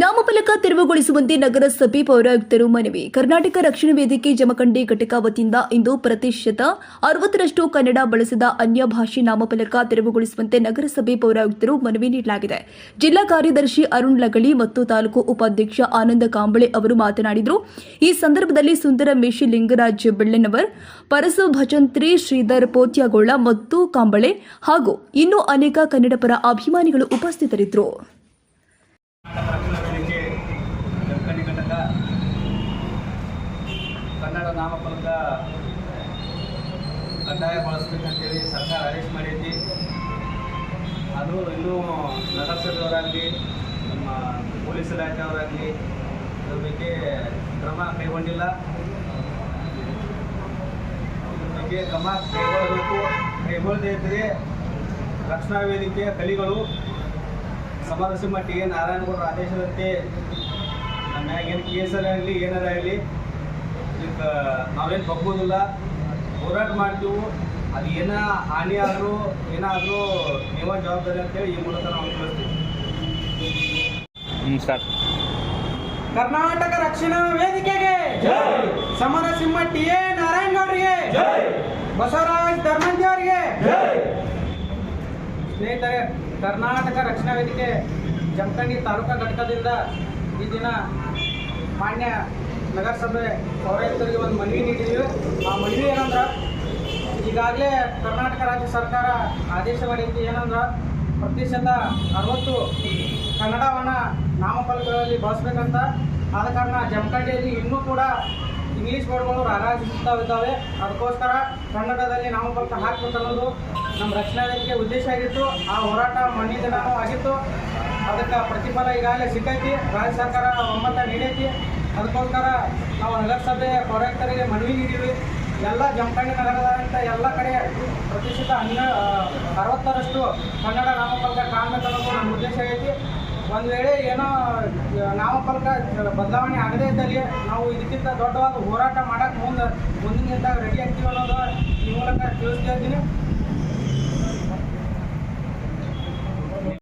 ನಾಮಫಲಕ ತೆರವುಗೊಳಿಸುವಂತೆ ನಗರಸಭೆ ಪೌರಾಯುಕ್ತರು ಮನವಿ. ಕರ್ನಾಟಕ ರಕ್ಷಣಾ ವೇದಿಕೆ ಜಮಖಂಡಿ ಘಟಕ ವತಿಯಿಂದ ಇಂದು ಪ್ರತಿಶತ ಅರವತ್ತರಷ್ಟು ಕನ್ನಡ ಬಳಸಿದ ಅನ್ಯ ಭಾಷೆ ನಾಮಫಲಕ ತೆರವುಗೊಳಿಸುವಂತೆ ನಗರಸಭೆ ಪೌರಾಯುಕ್ತರು ಮನವಿ ನೀಡಲಾಗಿದೆ. ಜಿಲ್ಲಾ ಕಾರ್ಯದರ್ಶಿ ಅರುಣ್ ಲಗಳಿ ಮತ್ತು ತಾಲೂಕು ಉಪಾಧ್ಯಕ್ಷ ಆನಂದ ಕಾಂಬಳೆ ಅವರು ಮಾತನಾಡಿದರು. ಈ ಸಂದರ್ಭದಲ್ಲಿ ಸುಂದರ ಮೇಷಿ ಲಿಂಗರಾಜ್ ಬೆಳ್ಳನವರ್, ಪರಸು ಭಜಂತ್ರಿ ಶ್ರೀಧರ್ ಪೋತ್ಯಾಗೋಳ ಮತ್ತು ಕಾಂಬಳೆ ಹಾಗೂ ಇನ್ನೂ ಅನೇಕ ಕನ್ನಡಪರ ಅಭಿಮಾನಿಗಳು ಉಪಸ್ಥಿತರಿದ್ದರು ರಕ್ಷಣಾ ವೇದಿಕೆ ಜಮಖಂಡಿ ಘಟಕ ಕನ್ನಡ ನಾಮಫಲಕ ಕಡ್ಡಾಯ ಬಳಸ್ಬೇಕಂತೇಳಿ ಸರ್ಕಾರ ಆದೇಶ ಮಾಡೈತಿ ಅದು ಇನ್ನೂ ನಗರಸಭೆಯವರಾಗಲಿ, ನಮ್ಮ ಪೊಲೀಸ್ ಇಲಾಖೆಯವರಾಗಲಿ ಇದ್ರ ಬಗ್ಗೆ ಕ್ರಮ ಕೈಗೊಂಡಿಲ್ಲ. ಬಗ್ಗೆ ಕ್ರಮ ಕೈಗೊಳ್ಳಬೇಕು. ಕೈಗೊಳ್ಳದೇ ಇದ್ದರೆ ರಕ್ಷಣಾ ವೇದಿಕೆಯ ಕಲಿಗಳು ಸಮಾಜ ಮಟ್ಟಿಗೆ ನಾರಾಯಣಗೌಡರ ಆದೇಶದಂತೆ ನಮ್ಮ ಏನು ಕೇಸರಾಗಲಿ ಆಗಲಿ ಏನಾರ ಆಗಲಿ ಇದಕ್ಕೆ ನಾವೇನು ಬಗ್ಗೋದಿಲ್ಲ ಹೋರಾಟ ಮಾಡ್ತೀವಿ. ಅದು ಏನ ಹಾನಿ ಆದರೂ ಏನಾದರೂ ನಿಮ್ಮ ಜವಾಬ್ದಾರಿ ಅಂತೇಳಿ ಈ ಮೂಲಕ ನಾವು ತಿಳಿಸ್ತೀವಿ. ಹ್ಞೂ ಸ್ಟಾರ್ಟ್ ಕರ್ನಾಟಕ ರಕ್ಷಣಾ ವೇದಿಕೆಗೆ ಸಮರಸಿಂಹ ಟಿ ಎ ನಾರಾಯಣಗೌಡರಿಗೆ ಬಸವರಾಜ್ ಧರ್ಮಂಜಿ ಅವರಿಗೆ ಸ್ನೇಹಿತರೆ ಕರ್ನಾಟಕ ರಕ್ಷಣಾ ವೇದಿಕೆ ಜಮಖಂಡಿ ತಾಲೂಕಾ ಘಟಕದಿಂದ ಈ ದಿನ ಮಾನ್ಯ ನಗರಸಭೆ ಪೌರಾಯುಕ್ತರಿಗೆ ಒಂದು ಮನವಿ ನೀಡಿದ್ದೀವಿ ಆ ಮನವಿ ಏನಂದ್ರೆ, ಈಗಾಗಲೇ ಕರ್ನಾಟಕ ರಾಜ್ಯ ಸರ್ಕಾರ ಆದೇಶ ಮಾಡಿದ್ದು ಏನಂದ್ರೆ ಪ್ರತಿಶತ ಅರವತ್ತು ಕನ್ನಡವನ್ನು ನಾಮಫಲಕಗಳಲ್ಲಿ ಬಳಸ್ಬೇಕಂತ. ಆದ ಕಾರಣ ಜಮಖಂಡಿಯಲ್ಲಿ ಇನ್ನೂ ಕೂಡ ಇಂಗ್ಲೀಷ್ ವರ್ಡ್ಗಳು ರಾರಾಜಿಸ್ತಾ ಇದ್ದಾವೆ. ಅದಕ್ಕೋಸ್ಕರ ಕನ್ನಡದಲ್ಲಿ ನಾಮಫಲಕ ಹಾಕ್ಬೇಕನ್ನೋದು ನಮ್ಮ ರಕ್ಷಣಾ ವೇದಿಕೆ ಉದ್ದೇಶ ಆಗಿತ್ತು. ಆ ಹೋರಾಟ ಮಣ್ಣಿನ ನಾವು ಆಗಿತ್ತು. ಅದಕ್ಕೆ ಪ್ರತಿಫಲ ಈಗಾಗಲೇ ಸಿಕ್ಕೈತಿ. ರಾಜ್ಯ ಸರ್ಕಾರ ಒಮ್ಮತ ನೀಡೈತಿ. ಅದಕ್ಕೋಸ್ಕರ ನಾವು ನಗರಸಭೆ ಪೌರಾಯುಕ್ತರಿಗೆ ಮನವಿ ನೀಡಿದ್ವಿ. ಎಲ್ಲ ಜಮಖಂಡಿ ಅಂತ ಎಲ್ಲ ಕಡೆ ಪ್ರತಿಶತ ಹನ್ನ ಅರವತ್ತರಷ್ಟು ಕನ್ನಡ ನಾಮಫಲಕ ಕಾಣಬೇಕು ಅನ್ನೋದು ನಮ್ಮ ಉದ್ದೇಶ ಐತಿ. ಒಂದು ವೇಳೆ ಏನೋ ನಾಮಫಲಕ ಬದಲಾವಣೆ ಆಗದೇ ಇದ್ದಲ್ಲಿ ನಾವು ಇದಕ್ಕಿಂತ ದೊಡ್ಡವಾದ ಹೋರಾಟ ಮಾಡೋಕ್ಕೆ ಮುಂದೆ, ಮುಂದಿನಿಂದ ರೆಡಿ ಆಗ್ತೀವಿ ಅನ್ನೋದು ಈ ಮೂಲಕ ತಿಳಿಸ್ತಾ ಇದ್ದೀನಿ.